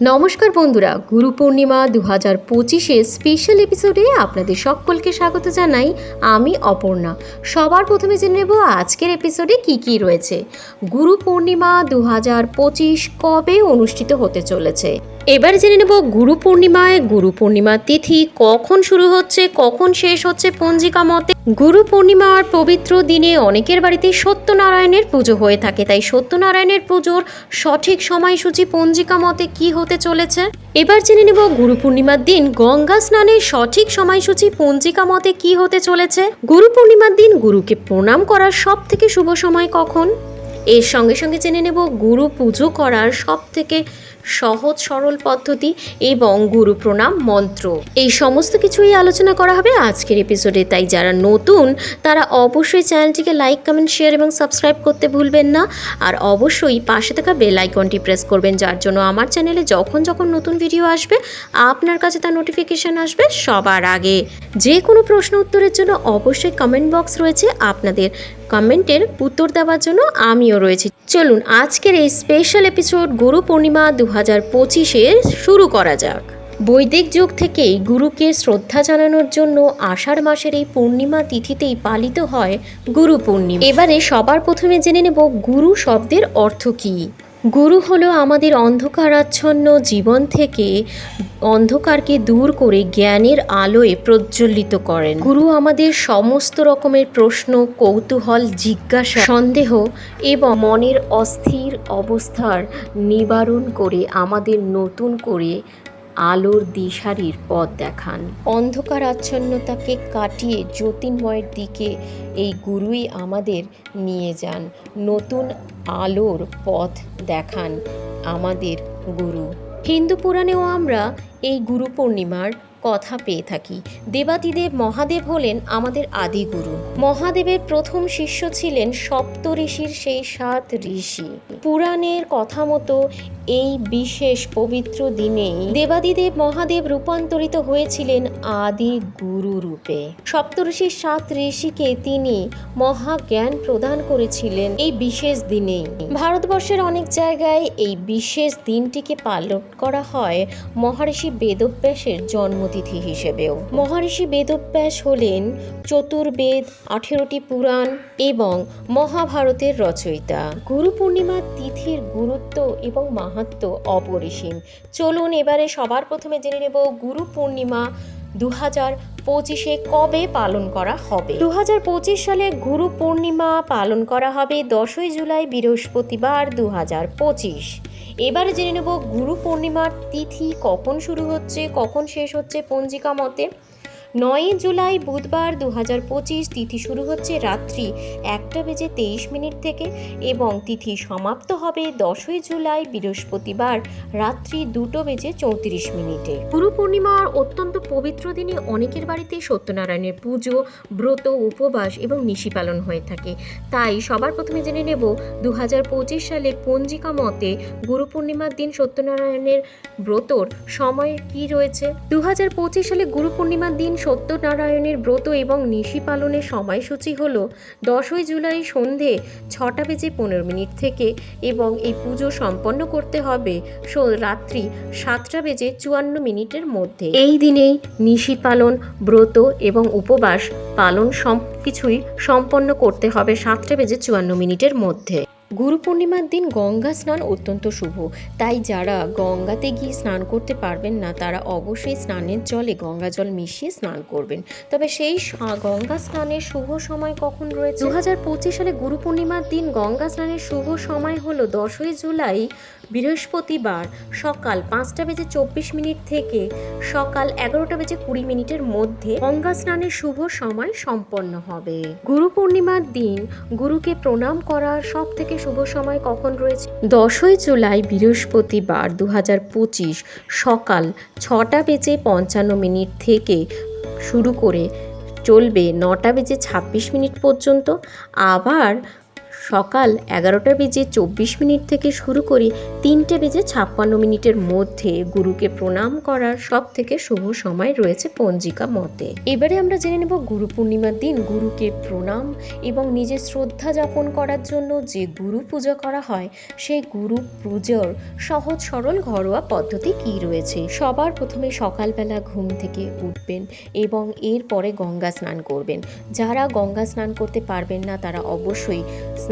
নমস্কার বন্ধুরা, গুরু পূর্ণিমা দু হাজার পঁচিশে স্পেশাল এপিসোডে আপনাদের সকলকে স্বাগত জানাই আমি অপর্ণা। সবার প্রথমে জেনে নেব আজকের এপিসোডে কি কি রয়েছে। গুরু পূর্ণিমা দু হাজার পঁচিশ কবে অনুষ্ঠিত হতে চলেছে? এবার জেনে নেব গুরু পূর্ণিমায় গুরু পূর্ণিমার তিথি কখন শুরু হচ্ছে, কখন শেষ হচ্ছে পঞ্জিকা মতে। গুরু পূর্ণিমার পবিত্র দিনে অনেকের বাড়িতে সত্যনারায়ণের পুজো হয়ে থাকে, তাই সত্যনারায়ণের পুজোর সঠিক সময়সূচি পঞ্জিকা মতে কি হতে চলেছে? এবার জেনে নেব গুরু পূর্ণিমার দিন, গঙ্গা স্নানের সঠিক সময়সূচি পঞ্জিকা মতে কি হতে চলেছে? গুরু পূর্ণিমার দিন গুরুকে প্রণাম করার সব থেকে শুভ সময় কখন? এর সঙ্গে সঙ্গে জেনে নেব গুরু পুজো করার সব থেকে সহজ, সরল পদ্ধতি এবং গুরু প্রণাম মন্ত্র। এই সমস্ত কিছুই আলোচনা করা হবে আজকের এপিসোডে তাই যারা নতুন, তারা অবশ্যই চ্যানেলটিকে লাইক কমেন্ট শেয়ার এবং সাবস্ক্রাইব করতে ভুলবেন না। আর অবশ্যই পাশে থাকা বেল আইকনটি প্রেস করবেন, যার জন্য আমার চ্যানেলে যখন যখন নতুন ভিডিও আসবে, আপনার কাছে তার নোটিফিকেশান আসবে সবার আগে। যে কোনো প্রশ্ন উত্তরের জন্য অবশ্যই কমেন্ট বক্স রয়েছে। আপনাদের কমেন্টের উত্তর দেওয়ার জন্য আমিও রয়েছি। চলুন আজকের এই স্পেশাল এপিসোড গুরু পূর্ণিমা দু হাজার পঁচিশে শুরু করা যাক। বৈদিক যুগ থেকেই গুরুকে শ্রদ্ধা জানানোর জন্য আষাঢ় মাসের এই পূর্ণিমা তিথিতেই পালিত হয় গুরু পূর্ণিমা। এবারে সবার প্রথমে জেনে নেব গুরু শব্দের অর্থ কী। গুরু হলো আমাদের অন্ধকারাচ্ছন্ন জীবন থেকে অন্ধকারকে দূর করে জ্ঞানের আলোয় প্রজ্বলিত করেন। গুরু আমাদের সমস্ত রকমের প্রশ্ন, কৌতূহল, জিজ্ঞাসা, সন্দেহ এবং মনের অস্থির অবস্থার নিবারণ করে আমাদের নতুন করে আলোর দিশারির পথ দেখান। অন্ধকার আচ্ছন্নতাকে কাটিয়ে জ্যোতির্ময়ের দিকে এই গুরুই আমাদের নিয়ে যান। নতুন আলোর পথ দেখান আমাদের গুরু। হিন্দু পুরাণেও আমরা এই গুরু পূর্ণিমার কথা পেয়ে থাকি। দেবাদিদেব মহাদেব হলেন আমাদের আদি গুরু। মহাদেবের প্রথম শিষ্য ছিলেন সপ্ত ঋষির সেই সাত ঋষি। পুরাণের কথা মতো এই বিশেষ পবিত্র দিনে দেবাদিদেব মহাদেব রূপান্তরিত হয়েছিলেন আদি গুরু রূপে। সপ্তর্ষির সাত ঋষিকে তিনি মহাজ্ঞান প্রদান করেছিলেন এই বিশেষ দিনেই। ভারতবর্ষের অনেক জায়গায় এই বিশেষ দিনটিকে পালন করা হয় মহর্ষি বেদব্যাসের জন্মতিথি হিসেবেও। মহর্ষি বেদব্যাস হলেন চতুর্বেদ, আঠেরোটি পুরাণ এবং মহাভারতের রচয়িতা। গুরু পূর্ণিমার তিথির গুরুত্ব এবং মাহাত্ম অপরিসীম। চলুন এবারে সবার প্রথমে জেনে নেব গুরু পূর্ণিমা দু হাজার পঁচিশে কবে পালন করা হবে? দু হাজার পঁচিশ সালে গুরু পূর্ণিমা পালন করা হবে দশই জুলাই, বৃহস্পতিবার দু হাজার পঁচিশ। এবারে জেনে নেব গুরু পূর্ণিমার তিথি কখন শুরু হচ্ছে, কখন শেষ হচ্ছে পঞ্জিকা মতে। নয়ই জুলাই বুধবার দু হাজার পঁচিশ তিথি শুরু হচ্ছে রাত্রি একটা বেজে তেইশ মিনিট থেকে এবং তিথি সমাপ্ত হবে দশই জুলাই বৃহস্পতিবার রাত্রি দুটো বেজে চৌত্রিশ মিনিটে। গুরু পূর্ণিমার অত্যন্ত পবিত্র দিনে অনেকের বাড়িতেই সত্যনারায়ণের পুজো, ব্রত, উপবাস এবং নিশি পালন হয়ে থাকে। তাই সবার প্রথমে জেনে নেব দু হাজার পঁচিশ সালে পঞ্জিকা মতে গুরু পূর্ণিমার দিন সত্যনারায়ণের ব্রতর সময় কি রয়েছে। দু হাজার পঁচিশ সালে গুরু পূর্ণিমার দিন সত্যনারায়ণের ব্রত এবং নিশি পালনের সময়সূচি হল দশই জুলাই সন্ধে ছটা বেজে পনেরো মিনিট থেকে এবং এই পুজো সম্পন্ন করতে হবে রাত্রি সাতটা বেজে চুয়ান্ন মিনিটের মধ্যে। এই দিনেই নিশি পালন, ব্রত এবং উপবাস পালন সব কিছুই সম্পন্ন করতে হবে সাতটা বেজে চুয়ান্ন মিনিটের মধ্যে। গুরু পূর্ণিমার দিন গঙ্গা স্নান অত্যন্ত শুভ। তাই যারা গঙ্গাতে গিয়ে স্নান করতে পারবেন না, তারা অবশ্যই স্নানের জলে গঙ্গা জল মিশিয়ে স্নান করবেন। তবে সেই গঙ্গা স্নানের শুভ সময় কখন রয়েছে? দু হাজার পঁচিশ সালে গুরু পূর্ণিমার দিন গঙ্গা স্নানের শুভ সময় হলো দশই জুলাই বৃহস্পতিবার সকাল পাঁচটা বেজে চব্বিশ মিনিট থেকে সকাল এগারোটা বেজে কুড়ি মিনিটের মধ্যে গঙ্গা স্নানের শুভ সময় সম্পন্ন হবে। গুরু পূর্ণিমার দিন গুরুকে প্রণাম করার সব থেকে শুভ সময় কখন রয়েছে? দশই জুলাই বৃহস্পতিবার দু পঁচিশ সকাল ছটা বেজে পঞ্চান্ন মিনিট থেকে শুরু করে চলবে নটা বেজে ছাব্বিশ মিনিট পর্যন্ত। আবার সকাল এগারোটা বেজে চব্বিশ মিনিট থেকে শুরু করে তিনটে বেজে ছাপ্পান্ন মিনিটের মধ্যে গুরুকে প্রণাম করার সব থেকে শুভ সময় রয়েছে পঞ্জিকা মতে। এবারে আমরা জেনে নেব গুরু পূর্ণিমার দিন, গুরুকে প্রণাম এবং নিজের শ্রদ্ধা যাপন করার জন্য যে গুরু পূজা করা হয় সেই গুরু পুজোর সহজ সরল ঘরোয়া পদ্ধতি কি রয়েছে? সবার প্রথমে সকালবেলা ঘুম থেকে উঠবেন এবং এরপরে গঙ্গা স্নান করবেন। যারা গঙ্গা স্নান করতে পারবেন না, তারা অবশ্যই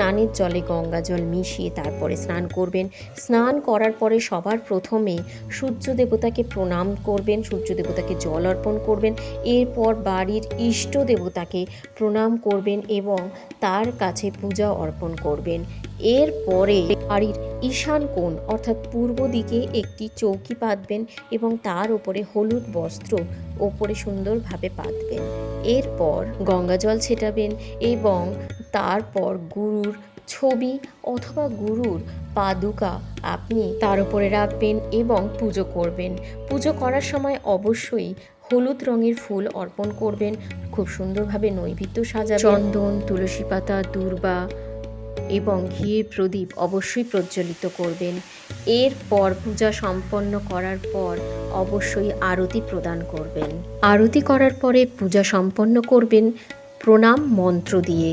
স্নানের জলে গঙ্গা জল মিশিয়ে তারপরে স্নান করবেন। স্নান করার পরে সবার প্রথমে সূর্য দেবতাকে প্রণাম করবেন, সূর্য দেবতাকে জল অর্পণ করবেন, এরপর বাড়ির ইষ্ট দেবতাকে প্রণাম করবেন এবং তার কাছে পূজা অর্পণ করবেন। এরপরে বাড়ির ঈশান কোণ অর্থাৎ পূর্ব দিকে একটি চৌকি পাতবেন এবং তার উপরে হলুদ বস্ত্র ওপরে সুন্দরভাবে পাতবেন এরপর গঙ্গা জল ছেটাবেন এবং তারপর গুরুর ছবি অথবা গুরুর পাদুকা আপনি তার উপরে রাখবেন এবং পুজো করবেন। পুজো করার সময় অবশ্যই হলুদ রঙের ফুল অর্পণ করবেন, খুব সুন্দরভাবে নৈবেদ্য সাজাবেন। চন্দন, তুলসী পাতা, দূর্বা এবং ঘিয়ের প্রদীপ অবশ্যই প্রজ্বলিত করবেন। এরপর পূজা সম্পন্ন করার পর অবশ্যই আরতি প্রদান করবেন। আরতি করার পরে পূজা সম্পন্ন করবেন। প্রণাম মন্ত্র দিয়ে।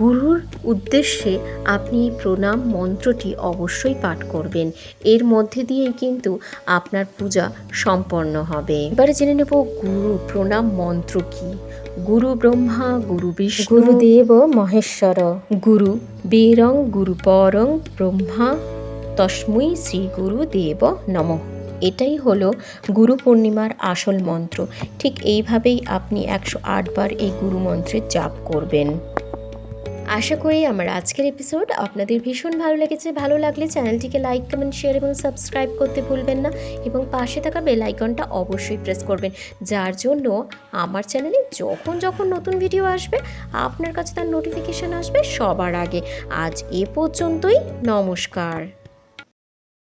গুরুর উদ্দেশ্যে আপনি প্রণাম মন্ত্রটি অবশ্যই পাঠ করবেন। এর মধ্যে দিয়েই কিন্তু আপনার পূজা সম্পন্ন হবে। এবারে জেনে নেব গুরু প্রণাম মন্ত্র কি? গুরু ব্রহ্মা গুরু বিষ্ণু গুরুদেব মহেশ্বর গুরু বীরং গুরু পরং ব্রহ্মা তস্মৈ শ্রী গুরুদেব নমঃ। এটাই হলো গুরু পূর্ণিমার আসল মন্ত্র। ঠিক এইভাবেই আপনি একশো বার এই গুরু মন্ত্রের জাপ করবেন। আশা করি আমার আজকের এপিসোড আপনাদের ভীষণ ভালো লেগেছে। ভালো লাগলে চ্যানেলটিকে লাইক কমেন্ট শেয়ার এবং সাবস্ক্রাইব করতে ভুলবেন না এবং পাশে থাকা বেল আইকনটা অবশ্যই প্রেস করবেন। যার জন্য আমার চ্যানেলে যখন যখন নতুন ভিডিও আসবে, আপনার কাছে তার নোটিফিকেশান আসবে সবার আগে। আজ এ পর্যন্তই, নমস্কার।